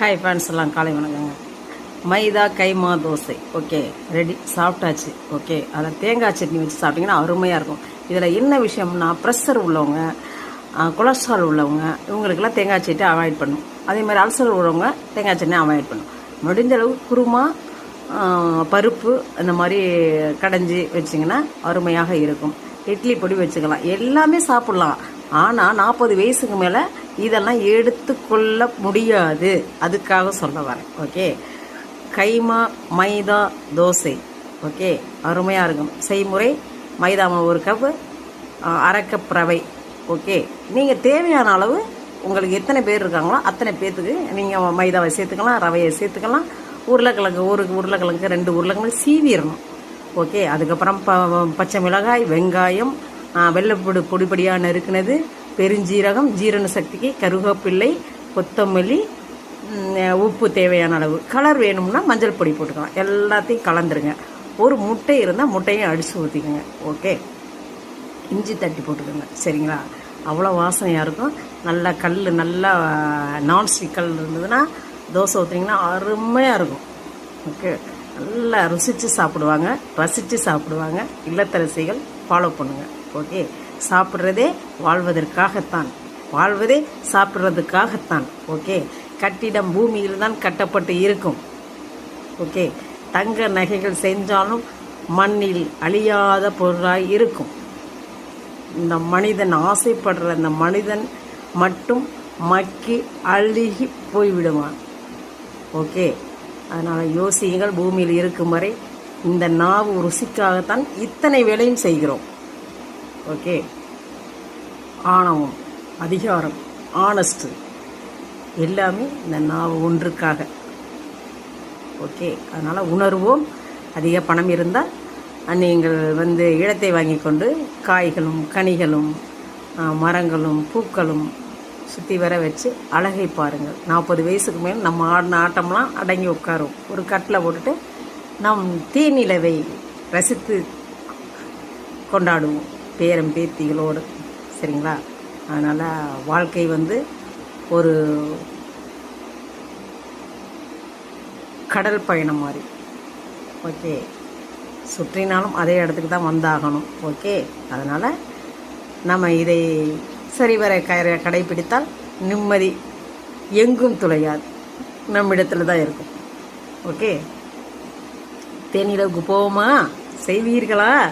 Hi friends எல்லாம் காலை வணக்கங்க. மைதா கைமா தோசை. ஓகே ரெடி சாப்பிட்டாச்சு. ஓகே அதில் தேங்காய் சட்னி வச்சு சாப்பிட்டிங்கன்னா அருமையாக இருக்கும். இதில் என்ன விஷயம்னா ப்ரெஷர் உள்ளவங்க கொலஸ்ட்ரால் உள்ளவங்க இவங்களுக்கெல்லாம் தேங்காய் சட்னி அவாய்ட் பண்ணும். அதேமாதிரி அல்சர் உள்ளவங்க தேங்காய் சட்னி அவாய்ட் பண்ணும். முடிஞ்ச அளவு குருமா பருப்பு அந்த மாதிரி கடைஞ்சி வச்சிங்கன்னா அருமையாக இருக்கும். இட்லி பொடி வச்சுக்கலாம். எல்லாமே சாப்பிட்லாம். ஆனால் நாற்பது வயசுக்கு மேலே இதெல்லாம் எடுத்துக்கொள்ள முடியாது. அதுக்காக சொல்ல வரேன். ஓகே? கைமா மைதா தோசை. ஓகே? அருமையாக இருக்கும். செய்முறை மைதா மாவு ஒரு கப்பு அரை கப் ரவை. ஓகே? நீங்கள் தேவையான அளவு உங்களுக்கு எத்தனை பேர் இருக்காங்களோ அத்தனை பேர்த்துக்கு நீங்கள் மைதாவை சேர்த்துக்கலாம் ரவையை சேர்த்துக்கலாம். உருளைக்கிழங்கு ஒரு உருளைக்கிழங்கு ரெண்டு உருளைக்கிழங்கு சீவிடணும் ஓகே? அதுக்கப்புறம் ப பச்சை மிளகாய் வெங்காயம் வெள்ளைப்பூடு பொடி பொடிப்படியாக நறுக்குனது பெருஞ்சீரகம் ஜீரண சக்திக்கு கருவேப்பிள்ளை கொத்தமல்லி உப்பு தேவையான அளவு. கலர் வேணும்னா மஞ்சள் பொடி போட்டுக்கலாம். எல்லாத்தையும் கலந்துருங்க. ஒரு முட்டை இருந்தால் முட்டையும் அடித்து ஊற்றிக்கோங்க ஓகே இஞ்சி தட்டி போட்டுக்கோங்க. சரிங்களா? அவ்வளோ வாசனையாக இருக்கும். நல்லா கல் நல்லா நான்ஸ்டிக் கல் இருந்ததுன்னா தோசை ஊற்றுனீங்கன்னா அருமையாக இருக்கும். ஓகே நல்லா ருசித்து சாப்பிடுவாங்க. ரசித்து சாப்பிடுவாங்க. இல்லத்தரசிகள் ஃபாலோ பண்ணுங்க. ஓகே சாப்பிட்றதே வாழ்வதற்காகத்தான். வாழ்வதே சாப்பிட்றதுக்காகத்தான். ஓகே? கட்டிடம் பூமியில் தான் கட்டப்பட்டு இருக்கும். ஓகே? தங்க நகைகள் செஞ்சாலும் மண்ணில் அழியாத பொருளாய் இருக்கும். இந்த மனிதன் ஆசைப்படுற இந்த மனிதன் மட்டும் மக்கி அழுகி போய்விடுவான். ஓகே? அதனால் யோசியுங்கள் பூமியில் இருக்கும் வரை இந்த நாவு ருசிக்காகத்தான் இத்தனை வேலையும் செய்கிறோம். ஓகே. ஆணவம் அதிகாரம் ஆனஸ்ட்டு எல்லாமே இந்த நாவு ஒன்றுக்காக. ஓகே. அதனால் உணர்வோம். அதிக பணம் இருந்தால் நீங்கள் வந்து இடத்தை வாங்கி கொண்டு காய்களும் கனிகளும் மரங்களும் பூக்களும் சுற்றி வர வச்சு அழகை பாருங்கள். நாற்பது வயசுக்கு மேல் நம்ம ஆடின ஆட்டம்லாம் அடங்கி உட்காரும். ஒரு கட்டில் போட்டுட்டு நம் தீநிலவை ரசித்து கொண்டாடுவோம். பேரம் பேத்திகளோடு சரிங்களா? அதனால் வாழ்க்கை வந்து ஒரு கடல் பயணம் மாதிரி. ஓகே. சுற்றினாலும் அதே இடத்துக்கு தான் வந்தாகணும். ஓகே. அதனால் நம்ம இதை சரிவர கரை கடைபிடித்தால் நிம்மதி எங்கும் துளையாது. நம்மிடத்தில் தான் இருக்கும். ஓகே. தேனிலவுக்கு போவோமா? செய்வீர்களா?